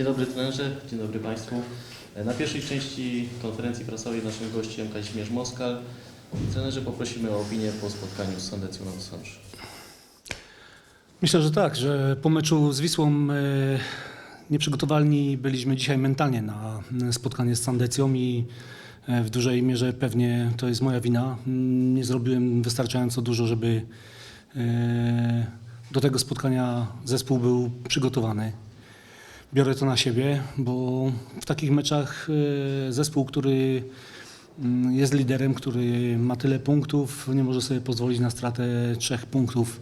Dzień dobry trenerze, dzień dobry Państwu. Na pierwszej części konferencji prasowej naszym gościem Kazimierz Moskal. Trenerze poprosimy o opinię po spotkaniu z Sandecją Nowy Sącz. Myślę, że tak, że po meczu z Wisłą e, nieprzygotowani byliśmy dzisiaj mentalnie na e, spotkanie z Sandecją i e, w dużej mierze pewnie to jest moja wina. Mm, Nie zrobiłem wystarczająco dużo, żeby e, do tego spotkania zespół był przygotowany. Biorę to na siebie, bo w takich meczach e, zespół, który mm, jest liderem, który ma tyle punktów, nie może sobie pozwolić na stratę trzech punktów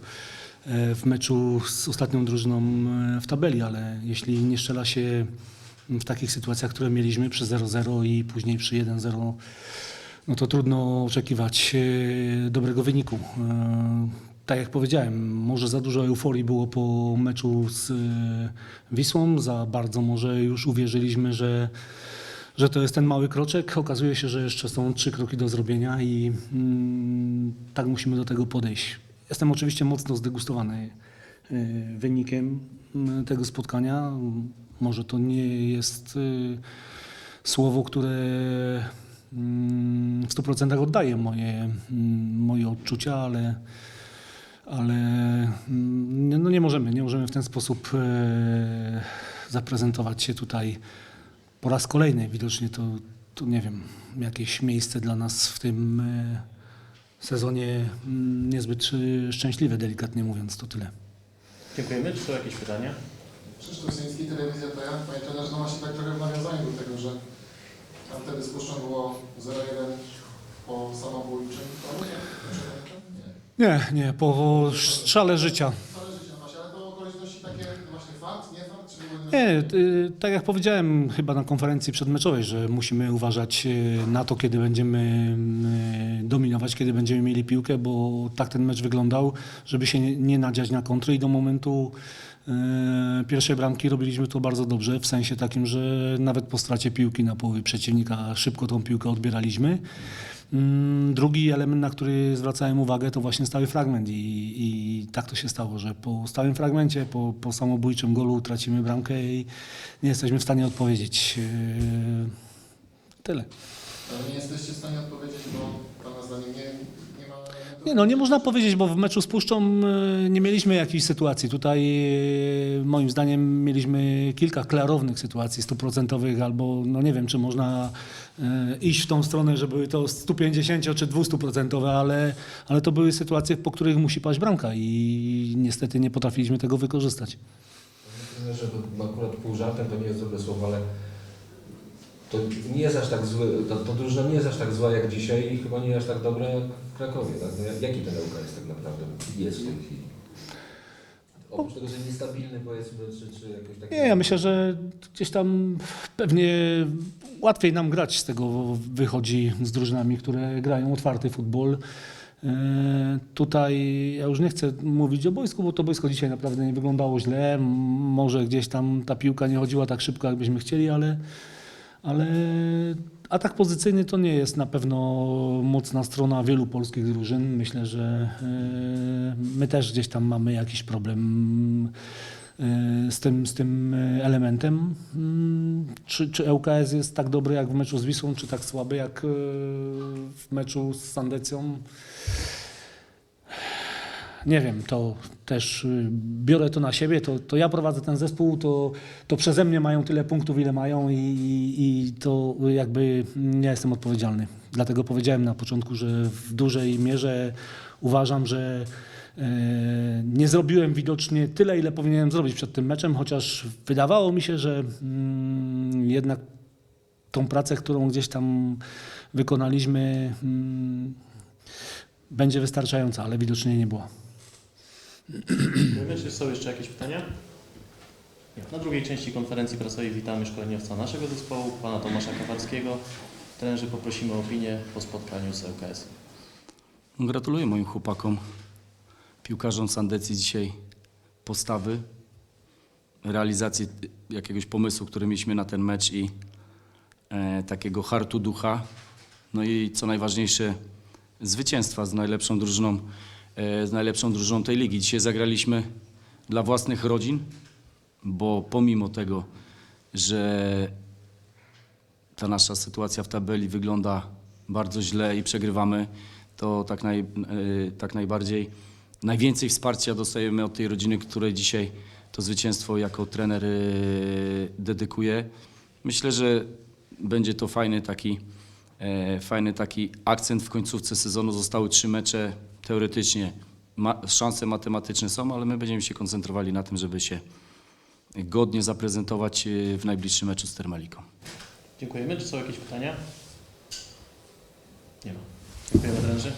e, w meczu z ostatnią drużyną e, w tabeli, ale jeśli nie strzela się w takich sytuacjach, które mieliśmy przy 0-0 i później przy 1-0, no to trudno oczekiwać dobrego wyniku. E, Tak jak powiedziałem, może za dużo euforii było po meczu z e, Wisłą, za bardzo może już uwierzyliśmy, że że to jest ten mały kroczek. Okazuje się, że jeszcze są trzy kroki do zrobienia i mm, tak musimy do tego podejść. Jestem oczywiście mocno zdegustowany y, wynikiem y, tego spotkania. Może to nie jest y, słowo, które mm, w 100% oddaje moje, mm, moje odczucia, ale, ale mm, no nie możemy, nie możemy w ten sposób e, zaprezentować się tutaj po raz kolejny widocznie to, to nie wiem, jakieś miejsce dla nas w tym e, sezonie mm, niezbyt szczęśliwe, delikatnie mówiąc, to tyle. Dziękujemy. Czy są jakieś pytania? Krzysztof Syński, Telewizja TM. Panie trenerze, no właśnie tak trochę w nawiązaniu do tego, że tam wtedy z Puszczą było 0-1 po samobójczym kolu, nie? Dobrze pamiętam? Nie. Nie, po strzale życia. Nie y, tak jak powiedziałem chyba na konferencji przedmeczowej, że musimy uważać y, na to, kiedy będziemy y, dominować, kiedy będziemy mieli piłkę, bo tak ten mecz wyglądał, żeby się nie- nadziać na kontry i do momentu pierwszej bramki robiliśmy to bardzo dobrze, w sensie takim, że nawet po stracie piłki na połowie przeciwnika szybko tą piłkę odbieraliśmy. Mm, Drugi element, na który zwracałem uwagę, to właśnie stały fragment I, i tak to się stało, że po stałym fragmencie, po, po samobójczym golu tracimy bramkę i nie jesteśmy w stanie odpowiedzieć. Yy, Tyle. Ale nie jesteście w stanie odpowiedzieć, bo Pana zdaniem nie, nie no nie można powiedzieć, bo w meczu z Puszczą yy, nie mieliśmy jakiejś sytuacji. Tutaj yy, moim zdaniem mieliśmy kilka klarownych sytuacji, stuprocentowych albo no nie wiem, czy można yy, iść w tą stronę, że były to 150 czy 200%, ale, ale to były sytuacje, po których musi paść bramka i niestety nie potrafiliśmy tego wykorzystać. Panie trenerze, bo akurat pół żartem to nie jest dobre słowo, ale to nie jest aż tak zły, to, to drużyna nie jest aż tak zła jak dzisiaj i chyba nie aż tak dobra jak w Krakowie. Tak? No, jak- jaki ten Ełka jest tak naprawdę? Jest w tej chwili. Oprócz tego, że niestabilny powiedzmy, czy, czy jakoś taki... Nie, ja myślę, że gdzieś tam pewnie łatwiej nam grać z tego wychodzi z drużynami, które grają otwarty futbol. E, Tutaj ja już nie chcę mówić o boisku, bo to boisko dzisiaj naprawdę nie wyglądało źle. Może gdzieś tam ta piłka nie chodziła tak szybko, jakbyśmy chcieli, ale, ale atak pozycyjny to nie jest na pewno mocna strona wielu polskich drużyn. Myślę, że e, my też gdzieś tam mamy jakiś problem e, z tym, z tym elementem. Mm, Czy, czy ŁKS jest tak dobry jak w meczu z Wisłą, czy tak słaby jak e, w meczu z Sandecją? Nie wiem, to też y, biorę to na siebie, to, to ja prowadzę ten zespół, to, to przeze mnie mają tyle punktów, ile mają i, i, to jakby ja jestem odpowiedzialny. Dlatego powiedziałem na początku, że w dużej mierze uważam, że e, nie zrobiłem widocznie tyle, ile powinienem zrobić przed tym meczem, chociaż wydawało mi się, że mm, jednak tą pracę, którą gdzieś tam wykonaliśmy, mm, będzie wystarczająca, ale widocznie nie była. Czy są jeszcze jakieś pytania? Na drugiej części konferencji prasowej witamy szkoleniowca naszego zespołu, pana Tomasza Kawarskiego. Trenerzy poprosimy o opinię po spotkaniu z ŁKS. Gratuluję moim chłopakom, piłkarzom Sandecji dzisiaj postawy, realizacji jakiegoś pomysłu, który mieliśmy na ten mecz i e, takiego hartu ducha. No i co najważniejsze, zwycięstwa z najlepszą drużyną, z najlepszą drużyną tej ligi. Dzisiaj zagraliśmy dla własnych rodzin, bo pomimo tego, że ta nasza sytuacja w tabeli wygląda bardzo źle i przegrywamy, to tak, naj, y, tak najbardziej najwięcej wsparcia dostajemy od tej rodziny, której dzisiaj to zwycięstwo jako trener y, dedykuje. Myślę, że będzie to fajny taki, e, fajny taki akcent w końcówce sezonu. Zostały trzy mecze. Teoretycznie ma, szanse matematyczne są, ale my będziemy się koncentrowali na tym, żeby się godnie zaprezentować y, w najbliższym meczu z Termaliką. Dziękujemy. Czy są jakieś pytania? Nie ma. Dziękujemy trenerzy.